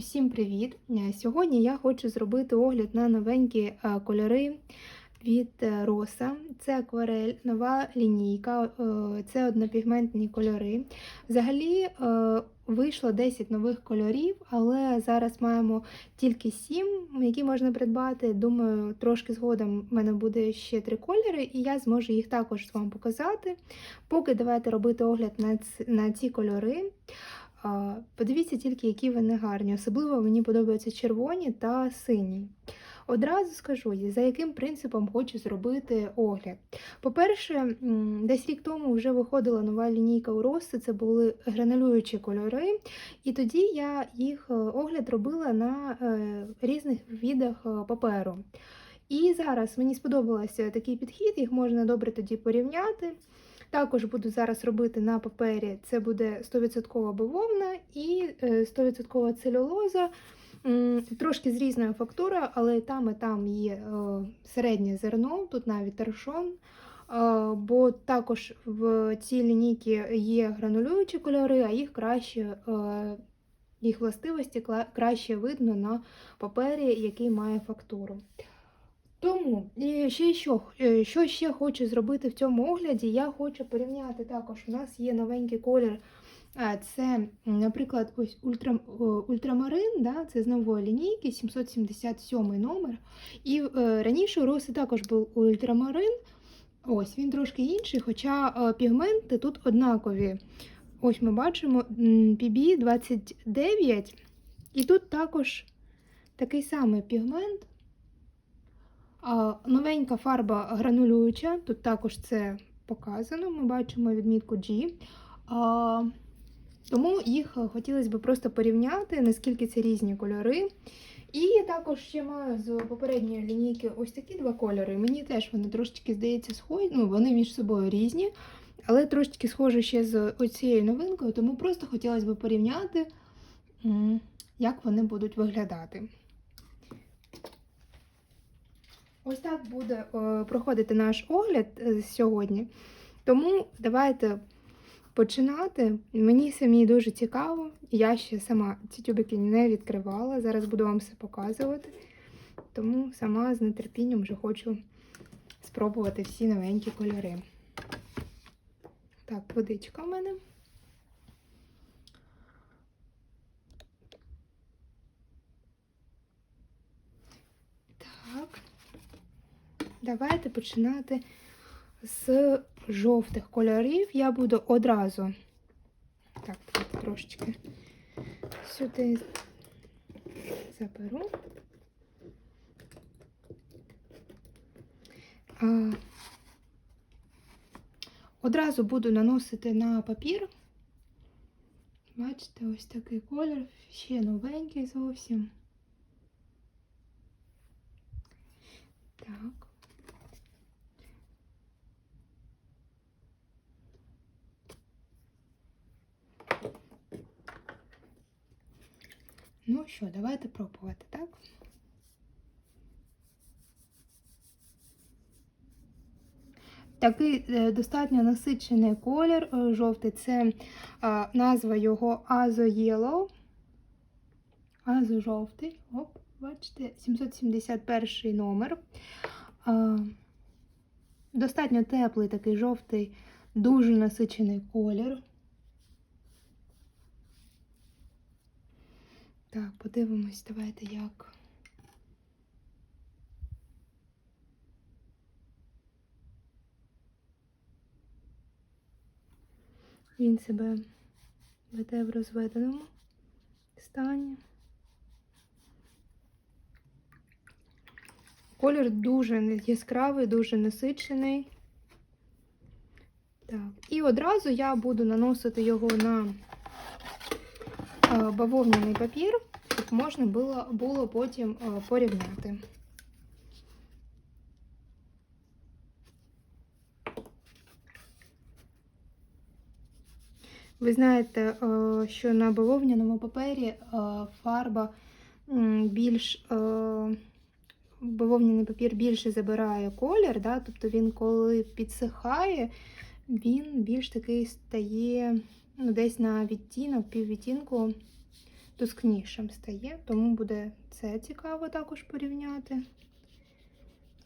Усім привіт! Е, Сьогодні я хочу зробити огляд на новенькі е, кольори від е, Роса. Це акварель, нова лінійка, це однопігментні кольори. Взагалі вийшло 10 нових кольорів, але зараз маємо тільки 7, які можна придбати. Думаю, трошки згодом в мене буде ще 3 кольори, і я зможу їх також вам показати. Поки давайте робити огляд на ці кольори. Подивіться тільки, які вони гарні. Особливо мені подобаються червоні та сині. Одразу скажу, за яким принципом хочу зробити огляд. По-перше, десь рік тому вже виходила нова лінійка у Рости, це були гранулюючі кольори, і тоді я їх е, огляд робила на е, різних видах е, паперу. І зараз мені сподобався такий підхід, їх можна добре тоді порівняти. Також буду зараз робити на папері. Це буде 100% бавовна і е, 100% целюлоза. Трошки з різною фактурою, але там і там є е, середнє зерно, тут навіть тершон. Е, Бо також в цій лінійці є гранулюючі кольори, а їх краще, е, їх властивості краще видно на папері, який має фактуру. Тому і ще що, е, що ще хочу зробити в цьому огляді, я хочу порівняти також. У нас є новенький колір. Це, наприклад, ось ультра, ультрамарин, да, це з нової лінійки, 777 номер. І е, раніше у Роси також був ультрамарин. Ось він трошки інший, хоча е, пігменти тут однакові. Ось ми бачимо PB29, і тут також такий самий пігмент. Новенька фарба гранулююча, тут також це показано, ми бачимо відмітку G. Тому їх хотілося б просто порівняти, наскільки це різні кольори. І також ще маю з попередньої лінійки ось такі два кольори. Мені теж вони трошечки здається схожі, ну вони між собою різні, але трошечки схожі ще з оцією новинкою, тому просто хотілося б порівняти, як вони будуть виглядати. Ось так буде е, проходити наш огляд е, сьогодні. Тому давайте починати. Мені самі дуже цікаво. Я ще сама ці тюбики не відкривала. Зараз буду вам все показувати. Тому сама з нетерпінням вже хочу спробувати всі новенькі кольори. Так, водичка в мене. Так. Давайте починати з жовтих кольорів. Я буду одразу. Так, трошечки сюди заберу. А, одразу буду наносити на папір. Бачите, ось такий колір, ще новенький зовсім. Так. Ну що, давайте пробувати, так? Такий е, достатньо насичений колір е, жовтий. Це е, назва його Azo Yellow. Азо жовтий. Оп, бачите, 771 номер. Е, достатньо теплий такий жовтий, дуже насичений колір. Так, подивимось, давайте як. Він себе веде в розведеному стані. Колір дуже яскравий, дуже насичений. Так, і одразу я буду наносити його на бавовняний папір, щоб можна було, було потім е, порівняти. Ви знаєте, е, що на бавовняному папері фарба більш бавовняний папір більше забирає колір, да? тобто він, коли підсихає, він більш такий стає ну, десь на відтінок, піввідтінку тускнішим стає, тому буде це цікаво також порівняти.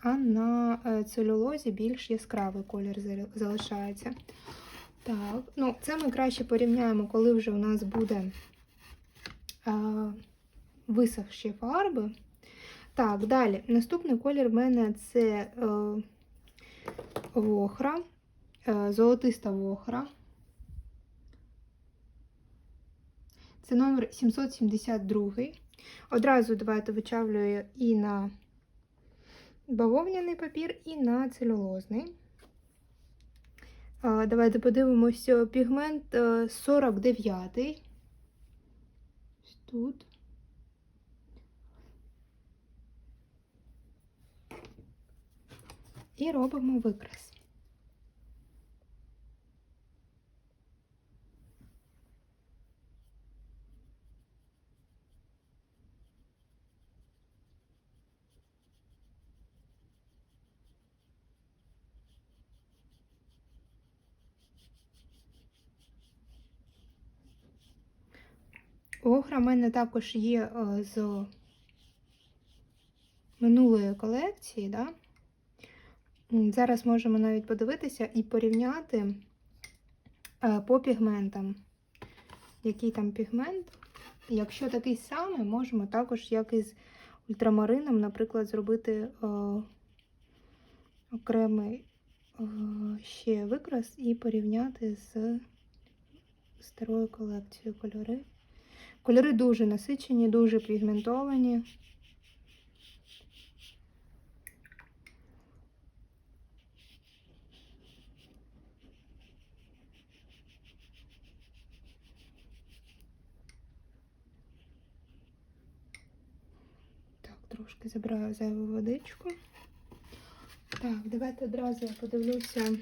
А на е, целюлозі більш яскравий колір залишається. Так, ну це ми краще порівняємо, коли вже у нас буде е, висохші фарби. Так, далі. Наступний колір в мене це е, вохра, е, золотиста вохра. Це номер 772. Одразу давайте вичавлюю і на бавовняний папір, і на целюлозний. Давайте подивимося пігмент е, 49. Ось Тут. І робимо викрас. Охра в мене також є е, з минулої колекції. Да? Зараз можемо навіть подивитися і порівняти е, по пігментам. Який там пігмент. Якщо такий самий, можемо також, як із ультрамарином, наприклад, зробити е, окремий ще викрас і порівняти з старою колекцією кольори. Кольори дуже насичені, дуже пігментовані. Так, трошки забираю зайву водичку. Так, давайте одразу я подивлюся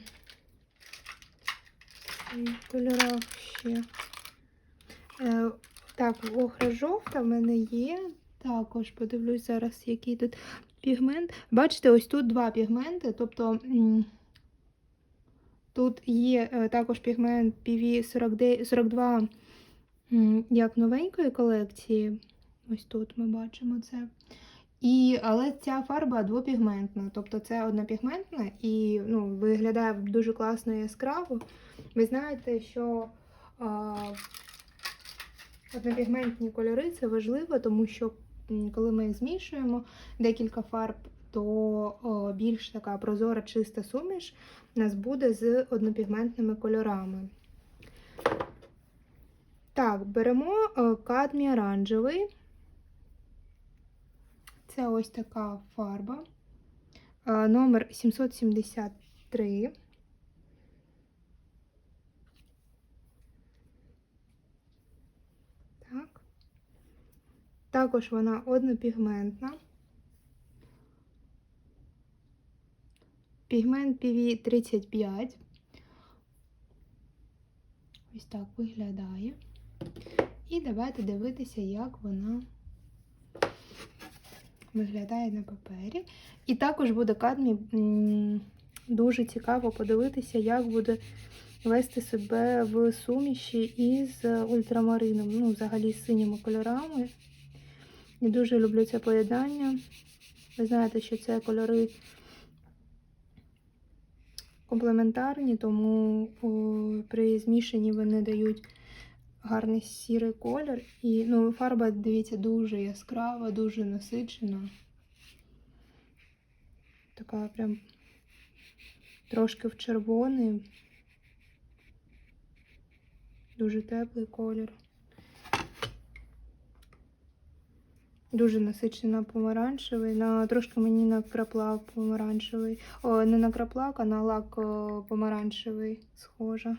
в кольорах ще. Так, охра жовта в мене є. Також подивлюсь зараз, який тут пігмент. Бачите, ось тут два пігменти. Тобто тут є е, також пігмент PV 42 як новенької колекції. Ось тут ми бачимо це. І, але ця фарба двопігментна, тобто це однопігментна і ну, виглядає дуже класно і яскраво. Ви знаєте, що однопігментні кольори це важливо, тому що коли ми їх змішуємо декілька фарб, то більш така прозора, чиста суміш у нас буде з однопігментними кольорами. Так, беремо кадмій оранжевий. Це ось така фарба. Е, Номер 773. Так. Також вона однопігментна. Пігмент PV 35. Ось так виглядає. І давайте дивитися, як вона виглядає на папері. І також буде кадмій дуже цікаво подивитися, як буде вести себе в суміші із ультрамарином, ну, взагалі з синіми кольорами. Я дуже люблю це поєднання. Ви знаєте, що це кольори комплементарні, тому о, при змішанні вони дають гарний сірий колір. І ну, фарба, дивіться, дуже яскрава, дуже насичена. Така прям трошки в червоний. Дуже теплий колір. Дуже насичена помаранчевий. На, трошки мені накраплак помаранчевий. О, не накраплак, а на лак помаранчевий схожа.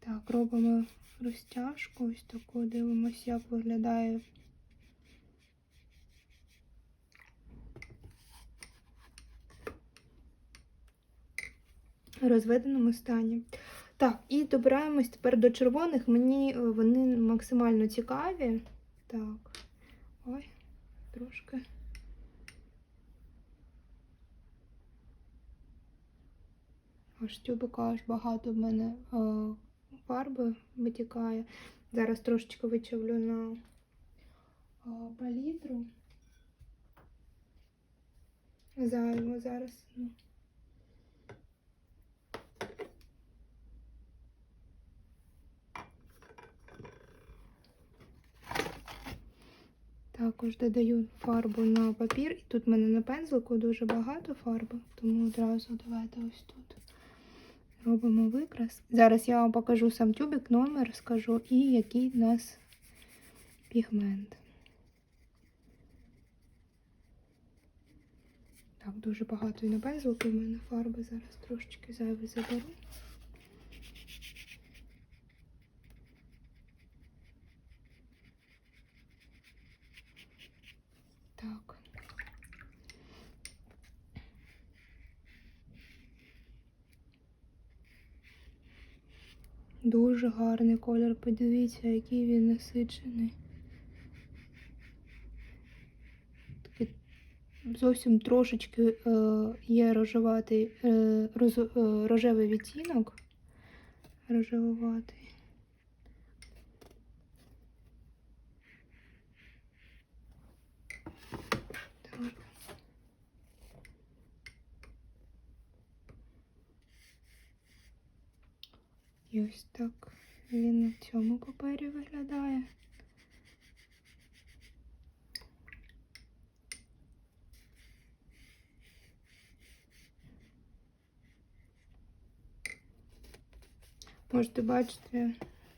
Так, робимо розтяжку. Ось таку дивимося, як виглядає. Розведеному стані. Так, і добираємось тепер до червоних. Мені е, вони максимально цікаві. Так, ой, трошки. аж тюбика аж багато в мене е, фарби витікає. Зараз трошечки вичавлю на е, палітру. Зайво зараз. Також додаю фарбу на папір. І тут в мене на пензлику дуже багато фарби, тому одразу давайте ось тут робимо викрас. Зараз я вам покажу сам тюбик, номер скажу і який в нас пігмент. Так, дуже багато і на пензлику в мене фарби. Зараз трошечки зайве заберу. Так. Дуже гарний колір. Подивіться, який він насичений. Зовсім трошечки е, є рожеватий, е, роз, е, рожевий відтінок. Рожевуватий. Так. Ось так він на цьому папері виглядає. Можете бачити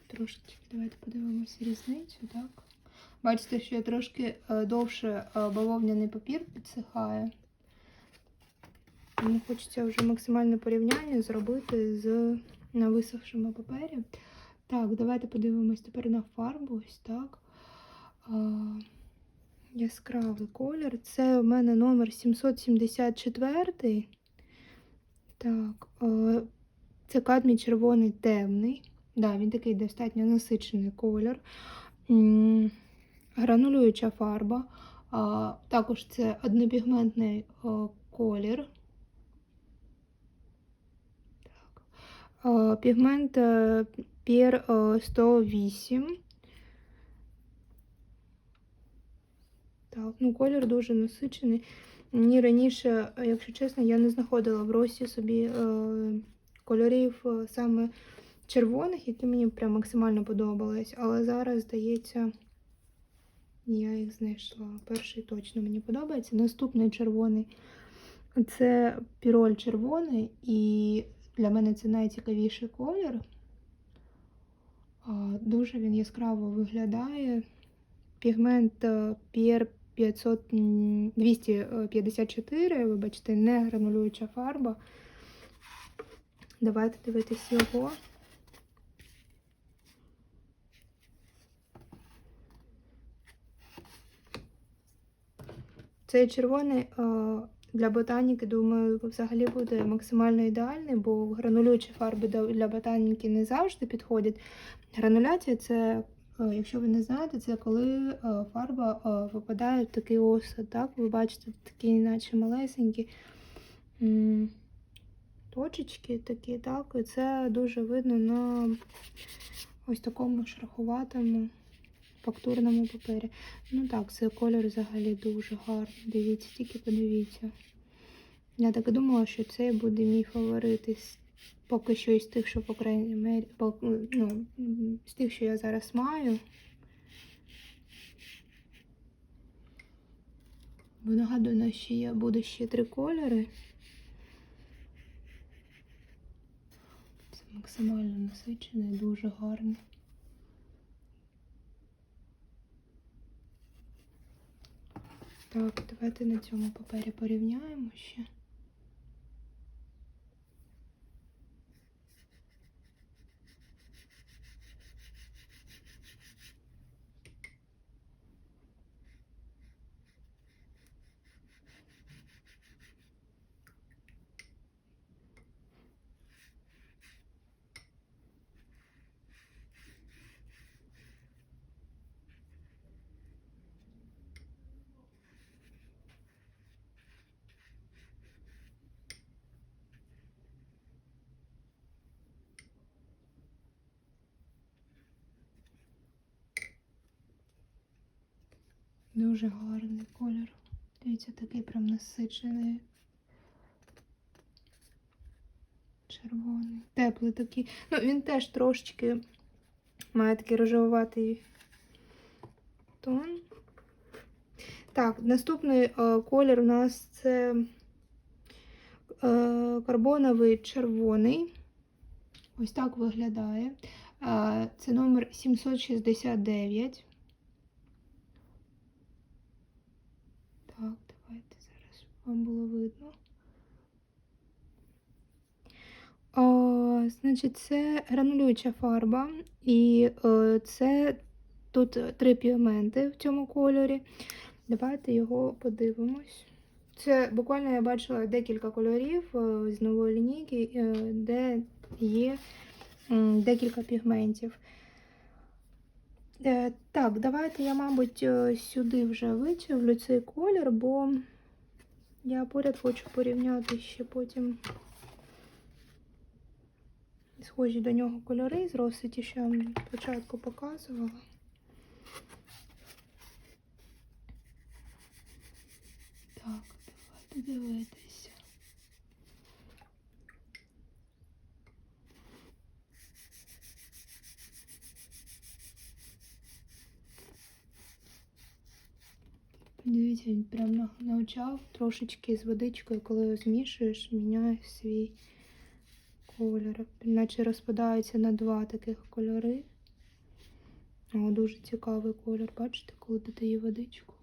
трошечки, давайте подивимося різницю, так? Бачите, що трошки е, довше е, бавовняний папір підсихає. Тому хочеться вже максимальне порівняння зробити з на висохшому папері. Так, давайте подивимось тепер на фарбу. Ось так. А, яскравий колір. Це у мене номер 774. Так, а, це кадмій червоний темний. Да, він такий достатньо насичений колір. Гранулююча фарба. А, також це однопігментний колір. Так. А, пігмент е, Pier е, 108. Так, ну колір дуже насичений. Мені раніше, е, якщо чесно, я не знаходила в росі собі е, кольорів е, саме червоних, які мені прям максимально подобались. Але зараз, здається, я їх знайшла. Перший точно мені подобається. Наступний червоний це піроль червоний, і для мене це найцікавіший колір. Дуже він яскраво виглядає. Пігмент Pier 500, м, 254, вибачте, не гранулююча фарба. Давайте дивитись його. Цей червоний е, для ботаніки, думаю, взагалі буде максимально ідеальний, бо гранулюючі фарби для ботаніки не завжди підходять. Грануляція це, е, якщо ви не знаєте, це коли е, фарба е, випадає в такий осад. Так? Ви бачите, такі наче малесенькі точечки такі, так? І це дуже видно на ось такому шероховатому фактурному папері. Ну так, цей колір взагалі дуже гарний. Дивіться, тільки подивіться. Я так думала, що цей буде мій фаворит із поки що із тих, що по крайній мері, по- ну, з тих, що я зараз маю. Бо нагадую, нас ще є, буде ще три кольори. Це максимально насичений, дуже гарний. Так, давайте на цьому папері порівняємо ще. Дуже гарний колір. Дивіться, такий прям насичений. Червоний. Теплий такий. Ну, він теж трошечки має такий рожевуватий тон. Так, наступний е, колір у нас це е, карбоновий червоний. Ось так виглядає. Е, це номер 769. Так, давайте зараз щоб вам було видно. О, значить, це гранулююча фарба, і е, це тут три пігменти в цьому кольорі. Давайте його подивимось. Це буквально я бачила декілька кольорів е, з нової лінійки, е, де є декілька пігментів. Так, давайте я, мабуть, сюди вже вичавлю цей колір, бо я поряд хочу порівняти ще потім схожі до нього кольори з Роситі, що я вам спочатку показувала. Так, давайте дивитися. Дивіться, він прям на, на трошечки з водичкою, коли його змішуєш, міняє свій колір. Наче розпадається на два таких кольори. О, дуже цікавий колір. Бачите, коли додає водичку.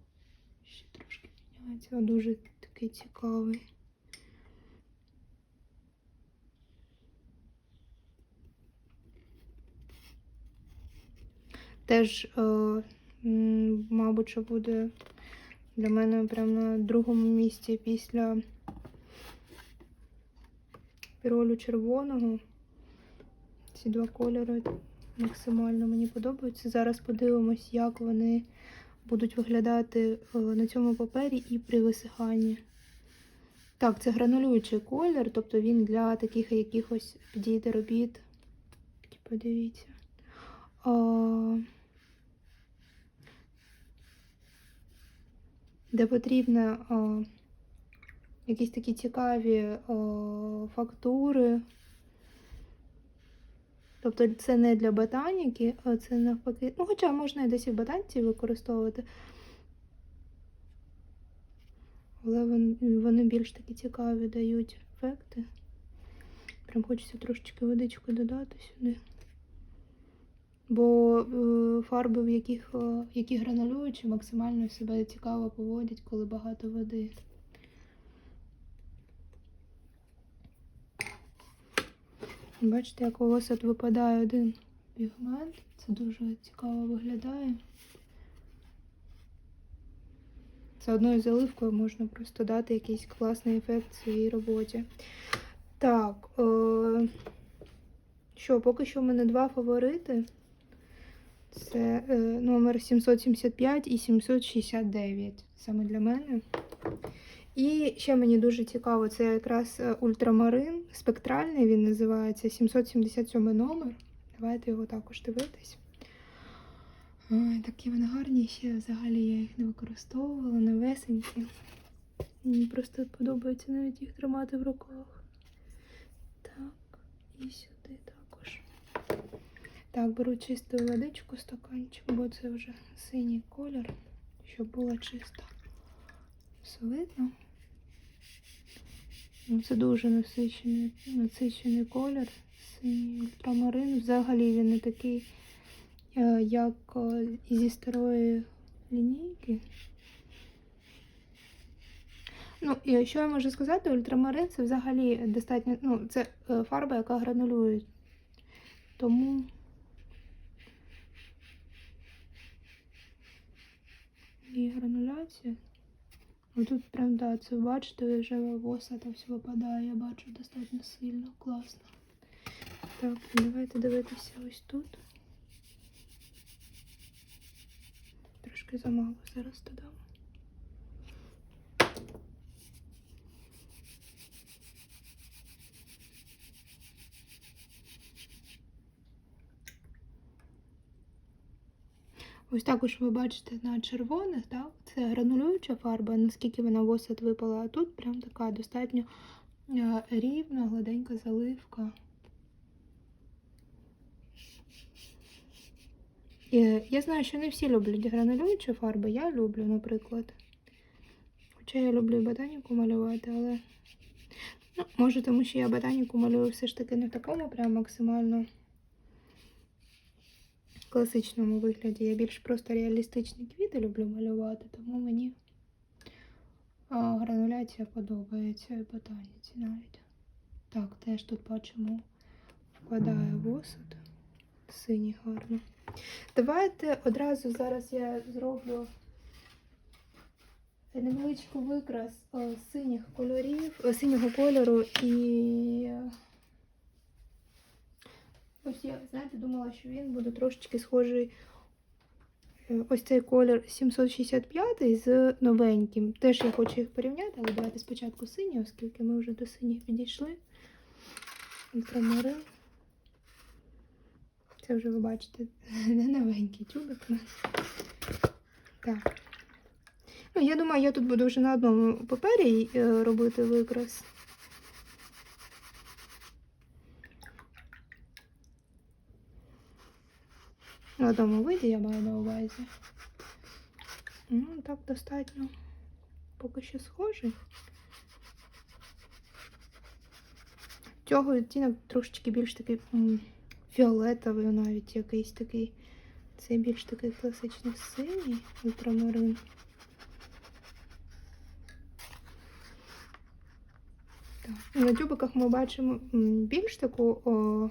Ще трошки міняється. О, дуже такий цікавий. Теж, е, мабуть, що буде для мене прямо на другому місці після піролю червоного. Ці два кольори максимально мені подобаються. Зараз подивимось, як вони будуть виглядати е, на цьому папері і при висиханні. Так, це гранулюючий колір, тобто він для таких якихось підійде робіт. Подивіться. Де потрібно а, якісь такі цікаві а, фактури. Тобто це не для ботаніки, а це навпаки. Ну, хоча можна і десь і в ботаніці використовувати. Але вони більш такі цікаві дають ефекти. Прям хочеться трошечки водичку додати сюди. Бо е, фарби, в яких, е, які гранулюючі, максимально себе цікаво поводять, коли багато води. Бачите, як у вас от випадає один пігмент. Це дуже цікаво виглядає. Це одною заливкою можна просто дати якийсь класний ефект своїй роботі. Так, е що, поки що в мене два фаворити. Це е, номер 775 і 769 саме для мене. І ще мені дуже цікаво, це якраз е, ультрамарин, спектральний він називається 777 номер. Давайте його також дивитись. Ой, такі вони гарні, ще взагалі я їх не використовувала, новесенькі. Мені просто подобається навіть їх тримати в руках. Так, і сюди. Так, беру чисту водичку, стаканчик, бо це вже синій колір, щоб було чисто. Все видно. Ну, Це дуже насичений, насичений колір. Синій ультрамарин. Взагалі він не такий, е, як е, зі старої лінійки. Ну, і що я можу сказати, ультрамарин це взагалі достатньо, ну, це е, фарба, яка гранулює. Тому і грануляція. Ну тут прям, да, це бачите, вже воса там все випадає, я бачу достатньо сильно, класно. Так, давайте дивитися ось тут. Трошки замало зараз додам. Ось також ви бачите на червоних, так? Це гранулююча фарба, наскільки вона в випала, а тут прям така достатньо е, рівна, гладенька заливка. Е, Я знаю, що не всі люблять гранулюючі фарби, я люблю, наприклад. Хоча я люблю ботаніку малювати, але ну, може, тому що я ботаніку малюю все ж таки не в такому прям максимально класичному вигляді. Я більш просто реалістичні квіти люблю малювати, тому мені грануляція подобається і ботаніці навіть. Так, теж тут бачимо, впадає в осад. Синій гарно. Давайте одразу зараз я зроблю невеличку викрас е, синіх кольорів, е, синього кольору і ось я, знаєте, думала, що він буде трошечки схожий. е, Ось цей колір 765 з новеньким. Теж я хочу їх порівняти, але давайте спочатку синій, оскільки ми вже до синіх підійшли. Ультрамарин. Це вже ви бачите, не новенький тюбик у нас. Так. Ну, я думаю, я тут буду вже на одному папері е, робити викрас. На одному виді я маю на увазі. Ну, так достатньо. Поки що схожий. Цього відтінок трошечки більш такий фіолетовий навіть якийсь такий. Це більш такий класичний синій ультрамарин. Так. На тюбиках ми бачимо більш таку о,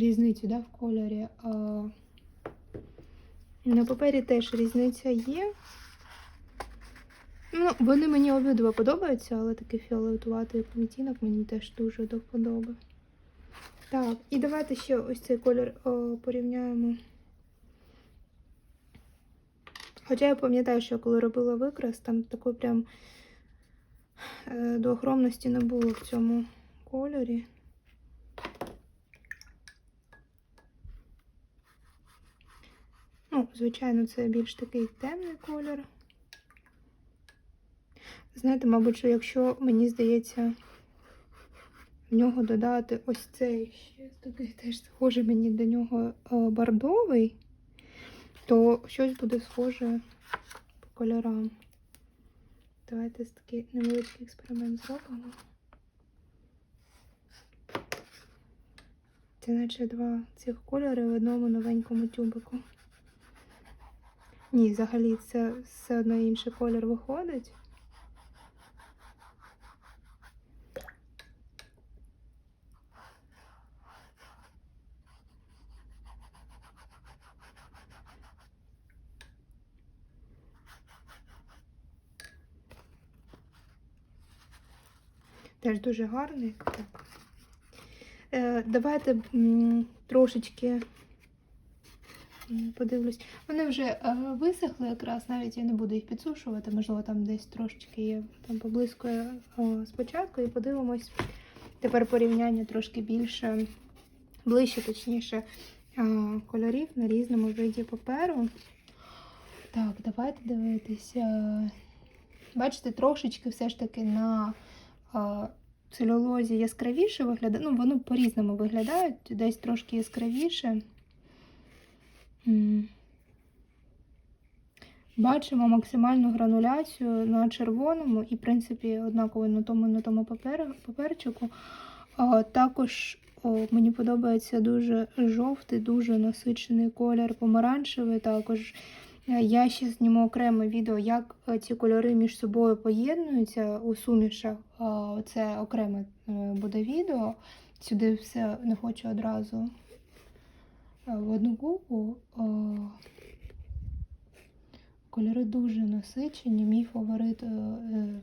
різницю да, в кольорі. А на папері теж різниця є. Ну, вони мені обидва подобаються, але такий фіолетуватий відтінок мені теж дуже до вподоби. Так, і давайте ще ось цей колір о, порівняємо. Хоча я пам'ятаю, що коли робила викрас, там такої прям е, доохромності не було в цьому кольорі. Звичайно, це більш такий темний колір. Знаєте, мабуть, що якщо мені здається в нього додати ось цей ще такий теж схожий мені до нього е, бордовий, то щось буде схоже по кольорам. Давайте такий невеличкий експеримент зробимо. Це наче два цих кольори в одному новенькому тюбику. Ні, взагалі це все одно інший колір виходить. Теж дуже гарний. Так. Е, давайте трошечки подивлюсь. Вони вже е, висохли якраз, навіть я не буду їх підсушувати, можливо, там десь трошечки є там поблискує е, спочатку, і подивимось. Тепер порівняння трошки більше, ближче, точніше, е, кольорів на різному виді паперу. Так, давайте дивитися. Бачите, трошечки все ж таки на целюлозі яскравіше виглядає. Ну, вони по-різному виглядають, десь трошки яскравіше. Бачимо максимальну грануляцію на червоному і, в принципі, однаково на тому на тому папер, паперчику. А, також о, мені подобається дуже жовтий, дуже насичений колір, помаранчевий. Також Е, я ще зніму окреме відео, як е, ці кольори між собою поєднуються у сумішах. Це окреме е, буде відео. Сюди все не хочу одразу в одну купу. Е, Кольори дуже насичені. Мій фаворит е, е,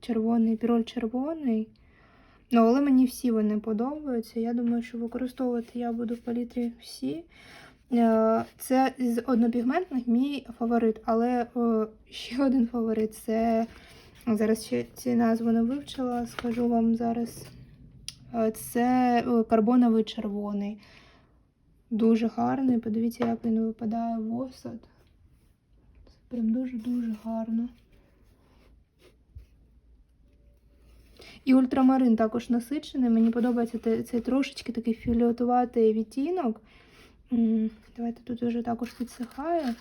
червоний, піроль червоний. Ну, але мені всі вони подобаються. Я думаю, що використовувати я буду в палітрі всі. Е, Це з однопігментних мій фаворит, але е, ще один фаворит це зараз ще ці назви не вивчила, скажу вам зараз. Е, Це е, карбоновий червоний. Дуже гарний. Подивіться, як він випадає в осад. Це прям дуже-дуже гарно. І ультрамарин також насичений. Мені подобається цей трошечки такий фіолетуватий відтінок. Давайте тут вже також підсихає.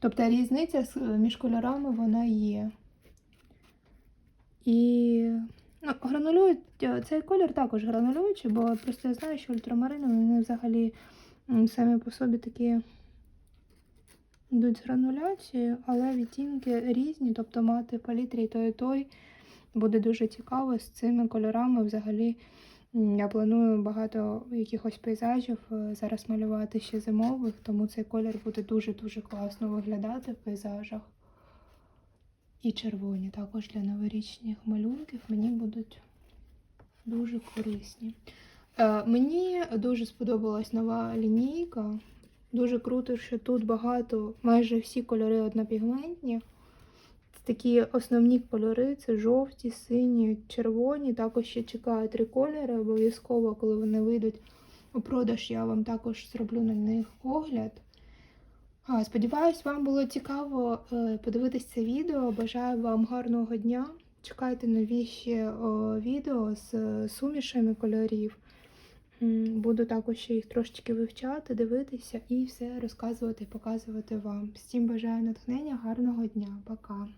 Тобто різниця між кольорами вона є. І ну, гранулюють, е, цей колір також гранулюючий, бо просто я знаю, що ультрамарини вони взагалі самі по собі такі йдуть з грануляцією, але відтінки різні, тобто мати палітрі і той, і той буде дуже цікаво з цими кольорами. Взагалі я планую багато якихось пейзажів е, зараз малювати ще зимових, тому цей колір буде дуже-дуже класно виглядати в пейзажах. І червоні також для новорічних малюнків мені будуть дуже корисні. Е, мені дуже сподобалась нова лінійка. Дуже круто, що тут багато, майже всі кольори однопігментні. Це такі основні кольори: це жовті, сині, червоні. Також ще чекаю три кольори. Обов'язково, коли вони вийдуть у продаж, я вам також зроблю на них огляд. Сподіваюсь, вам було цікаво е, подивитись це відео. Бажаю вам гарного дня. Чекайте нові ще відео з е, сумішами кольорів. Буду також їх трошечки вивчати, дивитися і все розказувати показувати вам. Всім бажаю натхнення, гарного дня. Пока.